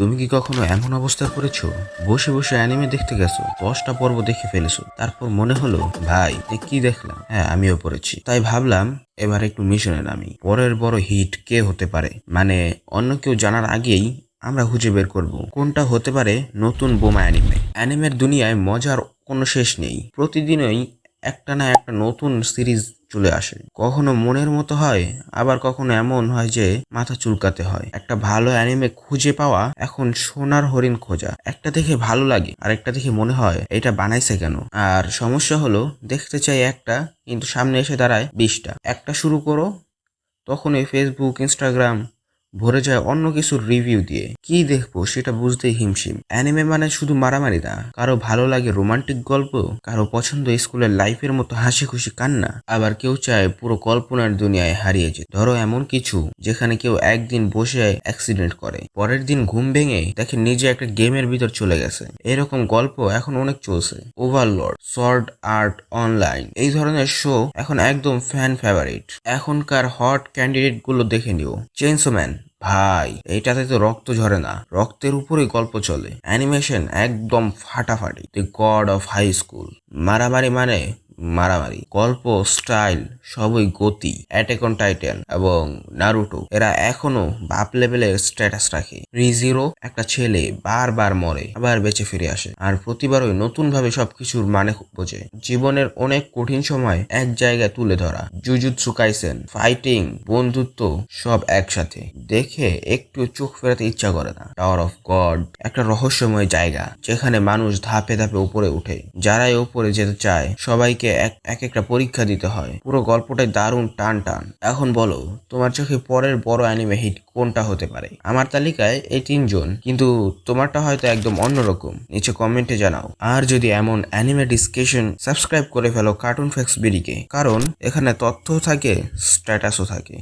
তুমি কি কখনো এমন অবস্থায় পড়েছো বসে বসে অ্যানিমে দেখতে গেছো, দশটা পর্ব দেখে ফেলেছো। তারপর মনে হলো, ভাই কি দেখলাম? হ্যাঁ আমিও পড়েছি। তাই ভাবলাম, এবার একটু মিশনে নামি। পরের বড় হিট কে হতে পারে? মানে অন্য কেউ জানার আগেই আমরা খুঁজে বের করব। কোনটা হতে পারে নতুন বোমা অ্যানিমে অ্যানিমের দুনিয়ায় মজার কোনো শেষ নেই। প্রতিদিনই একটা না একটা নতুন সিরিজ চলে আসে। কখনো মনের মতো হয়, আবার কখনো এমন হয় যে মাথা চুলকাতে হয়। একটা ভালো অ্যানিমে খুঁজে পাওয়া এখন সোনার হরিণ খোঁজা। একটা দেখে ভালো লাগে আর একটা দেখে মনে হয় এটা বানাইছে কেন? আর সমস্যা হলো, দেখতে চাই একটা, কিন্তু সামনে এসে দাঁড়ায় বিশটা। একটা শুরু করো তখন এই ফেসবুক ইনস্টাগ্রাম ভরে যায় অন্য কিছুর রিভিউ দিয়ে। কি দেখব সেটা বুঝতেই হিমশিম। অ্যানিমে মানে শুধু মারামারি না, কারও ভালো লাগে রোমান্টিক গল্প, কারও পছন্দ স্কুলের লাইফের মতো হাসি খুশি কান্না। আবার কেউ চায় পুরো কল্পনার দুনিয়ায় হারিয়ে যেতে। ধরো এমন কিছু যেখানে কেউ একদিন বসে অ্যাক্সিডেন্ট করে, পরের দিন ঘুম ভেঙে দেখে নিজে একটা গেমের ভিতর চলে গেছে। এরকম গল্প এখন অনেক চলছে। ওভারলর্ড সর্ড আর্ট অনলাইন এই ধরনের শো এখন একদম ফ্যান ফেভারিট এখনকার হট ক্যান্ডিডেটগুলো দেখে নিও। চেন্সোম্যান ভাই এটাতে তো রক্ত ঝরে না। রক্তের উপরে গল্প চলে। অ্যানিমেশন একদম ফাটাফাটি। The God of High School মারামারি মানে মারামারি, গল্প, স্টাইল, সবই গতি অ্যাটেক অন টাইটেন এবং নারুটো এরা এখনও বাপ লেভেলের স্ট্যাটাস রাখে। রিজিরো একটা ছেলে, বারবার মরে, আবার বেঁচে ফিরে আসে। আর প্রতিবারই নতুন ভাবে সবকিছুর মানে বোঝে। জীবনের অনেক কঠিন সময় এক জায়গায় তুলে ধরা। জুজুৎসু কাইসেন ফাইটিং বন্ধুত্ব, সব একসাথে। দেখে একটু চোখ ফেরাতে ইচ্ছা করে না। টাওয়ার অফ গড একটা রহস্যময় জায়গা, যেখানে মানুষ ধাপে ধাপে উপরে উঠে যারাই উপরে যেতে চায়, সবাইকে এক এক একটা পরীক্ষা দিতে হয়। পুরো গল্পটাই দারুণ টান টান এখন বলো, তোমার চোখে পরের বড় অ্যানিমে হিট কোনটা হতে পারে? আমার তালিকায় এই তিনজন, কিন্তু তোমারটা হয়তো একদম অন্যরকম। নিচে কমেন্টে জানাও। আর যদি এমন অ্যানিমে ডিসকাশন সাবস্ক্রাইব করে ফেলো কার্টুন ফ্যাক্স বিডিকে কারণ এখানে তথ্য থাকে স্ট্যাটাসও থাকে।